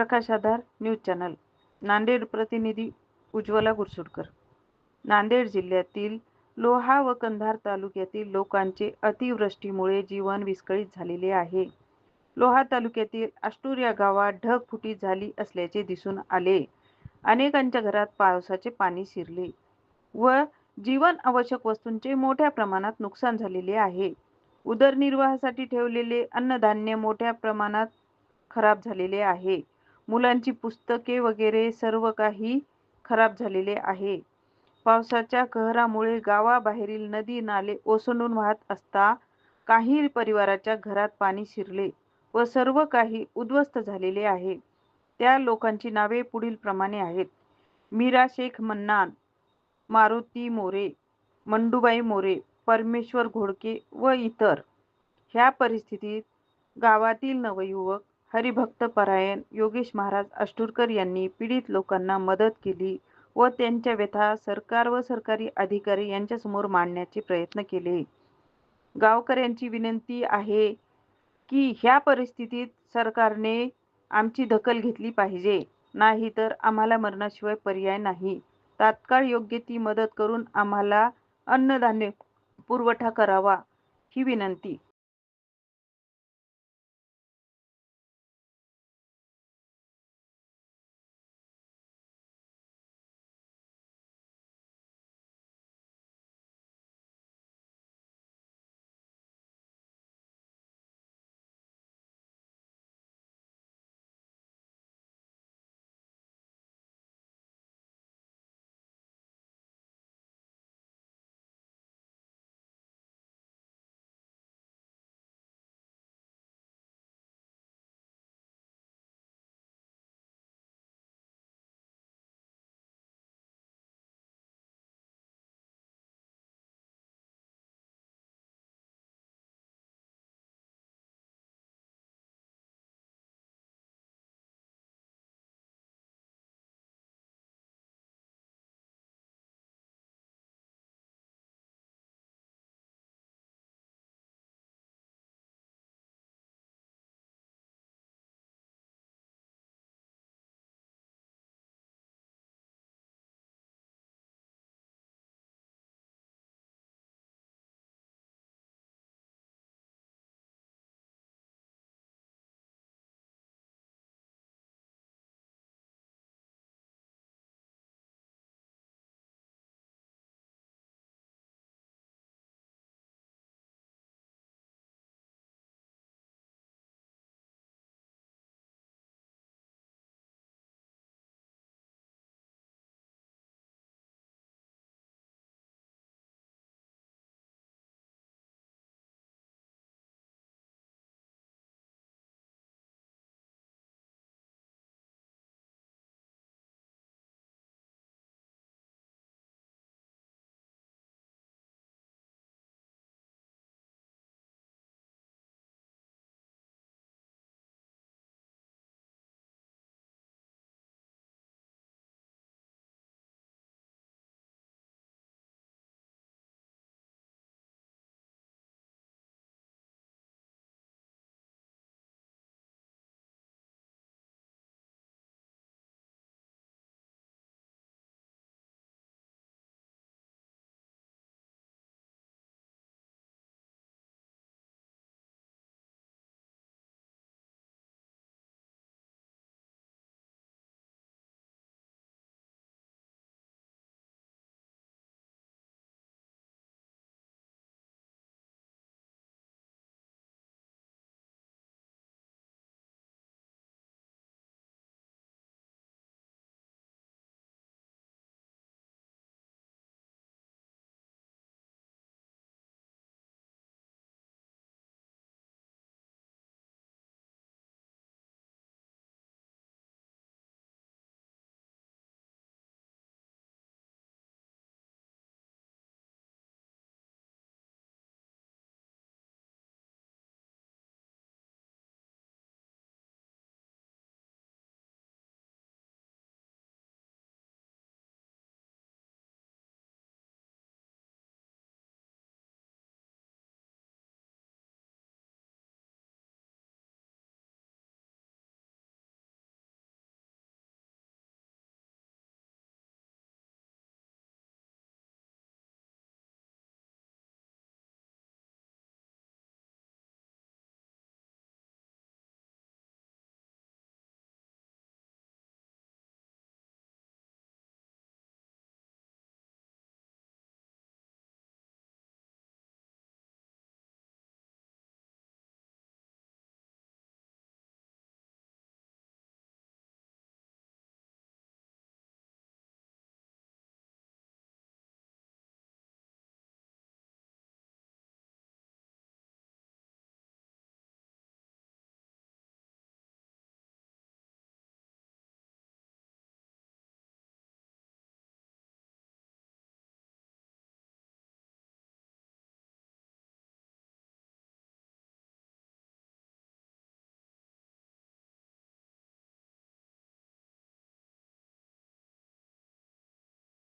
Prakash Aadhaar news channel. Nanded प्रतिनिधी उज्ज्वला गुरसुडकर. नांदेड जिल्ह्यातील लोहा व कंधार तालुक्यातील लोकांचे अतिवृष्टीमुळे जीवन विस्कळीत झालेले आहे. लोहा तालुक्यातील आष्टूर या गावात ढगफुटी झाली असल्याचे दिसून आले. अनेकांच्या घरात पावसाचे पाणी शिरले व जीवन आवश्यक वस्तूंचे मोठ्या प्रमाणात नुकसान झालेले आहे. उदरनिर्वाहासाठी ठेवलेले अन्नधान्य मोठ्या प्रमाणात खराब झालेले आहे. मुलांची पुस्तके वगैरे सर्व काही खराब झालेले आहे. पावसाच्या कहरामुळे गावाबाहेरील नदी नाले ओसंडून वाहत असता काही परिवाराच्या घरात पाणी शिरले व सर्व काही उद्ध्वस्त झालेले आहे. त्या लोकांची नावे पुढील प्रमाणे आहेत. मीरा शेख मन्नान मारुती मोरे मंडूबाई मोरे परमेश्वर घोडके व इतर. ह्या परिस्थितीत गावातील नवयुवक हरिभक्त परायण योगेश महाराज अष्टूरकर यांनी पीडित लोकांना मदत केली व त्यांच्या व्यथा सरकार व सरकारी अधिकारी यांच्यासमोर मांडण्याचे प्रयत्न केले. गावकऱ्यांची विनंती आहे की ह्या परिस्थितीत सरकारने आमची दखल घेतली पाहिजे. नाही तर आम्हाला मरणाशिवाय पर्याय नाही. तात्काळ योग्य ती मदत करून आम्हाला अन्नधान्य पुरवठा करावा ही विनंती.